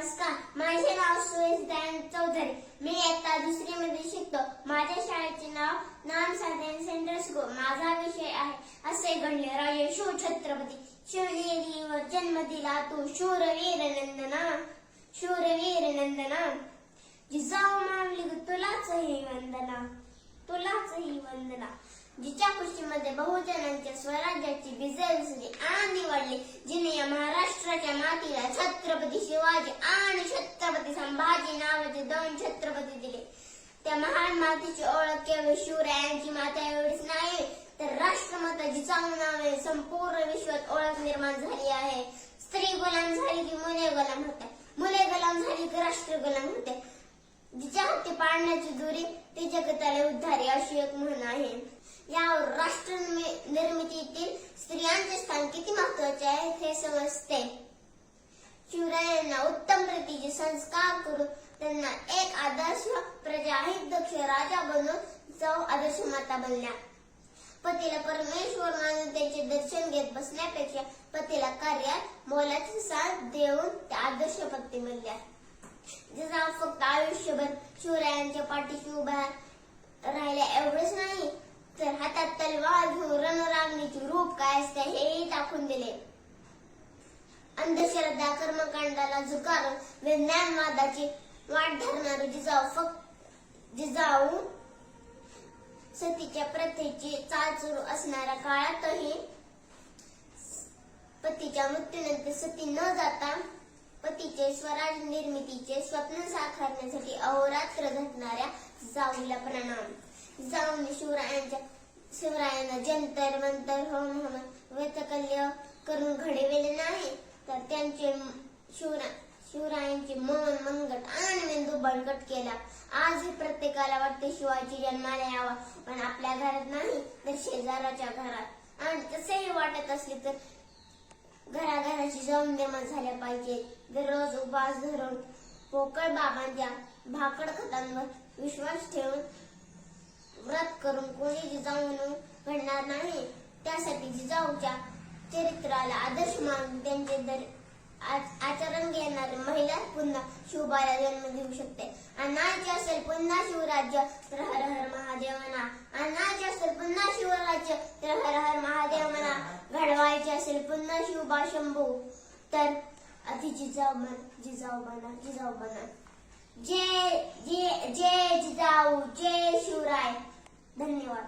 नमस्कार माझे नाव सुरेश दयान चौधरी. मी इयत्ता दुसरी मध्ये शिकतो. माझ्या शाळेचे नाव नाम साधन सेंटर स्कूल. माझा विषय आहे असे घडले राजे शिव छत्रपती. शिवनेरीवर जन्म दिला तू शूरवीर नंदना. शूरवीर नंदना. जिजाऊ मावली तुलाच ही वंदना. तुलाच ही वंदना. जिच्या कुशीमध्ये बहुजनांच्या स्वराज्याची विजय दिसली आणि वाढली. महाराष्ट्राच्या मातीला छत्रपती शिवाजी आणि छत्रपती संभाजी नावाचे दोन छत्रपती दिले. त्या महान मातीची ओळख केवळ शिवरायांची माता एवढीच नाही तर राष्ट्रमाता जिजाऊ नावे संपूर्ण विश्वात ओळख निर्माण झाली आहे. स्त्री गुलाम झाली की मुले गुलाम होते. मुले गुलाम झाली की राष्ट्र गुलाम होते. जिच्या हाती पाळण्याची दुरी तिच्या गताला उद्धारी अशी एक म्हण आहे. यावर राष्ट्र निर्मि- निर्मितीतील स्त्रियांचे स्थान किती महत्वाचे आहे हे समजते. शिवरायांना उत्तम प्रतीचे संस्कार करून त्यांना एक आदर्श प्रजाहित दक्ष राजा बनून जाऊ आदर्श माता बनल्या. पतीला परमेश्वर मानून त्याचे दर्शन घेत बसण्यापेक्षा पतीला कार्यात साथ देऊन त्या आदर्श पत्नी बनल्या. जिजाऊ फक्त आयुष्यभर शिवरायांच्या पाठीशी राहिल्या रूप काय असते हे दाखवून दिले. अंधश्रद्धा कर्मकांडाला झुकारून विज्ञानवादाची वाट धरणारे जिजाऊ फक्त जिजाऊ सतीच्या प्रथेची चाल सुरू असणाऱ्या काळातही पतीच्या मृत्यूनंतर सती न जाता पतीचे स्वराज निर्मितीचे स्वप्न साकारण्यासाठी अहोरात्र झटणाऱ्या जाऊला प्रणाम. जाऊन शिवरायांच्या शिवरायानं जंतर मंतर होम होम वेतकल्य करून घडविले नाही तर त्यांचे शिवरा शिवरायांचे मन मंगट आणि मेंदू बळकट केला. आजही प्रत्येकाला वाटते शिवाजी जन्माला यावा पण आपल्या घरात नाही तर शेजाराच्या घरात. आणि तसेही वाटत असले तर घराघराची जाऊन निर्माण झाल्या पाहिजे. दररोज उपास धरून पोकळ बाबांच्या भाकड खतांवर विश्वास ठेवून कोणी जिजाऊ म्हणून घडणार नाही. त्यासाठी जिजाऊच्या चरित्राला आदर्श मानून त्यांचे दर आचरण घेणारी महिला पुन्हा शिवबाला जन्म देऊ शकते. आणायचे असेल पुन्हा शिवराज्य तर हर हर महादेव म्हणा. आणायचे असेल पुन्हा शिवराज्य तर हर हर महादेव म्हणा. घडवायचे असेल पुन्हा शिवबा शंभू तर अति जिजाऊ बन जिजाऊ बना जिजाऊ बना जे जे जे जिजाऊ जे Данила.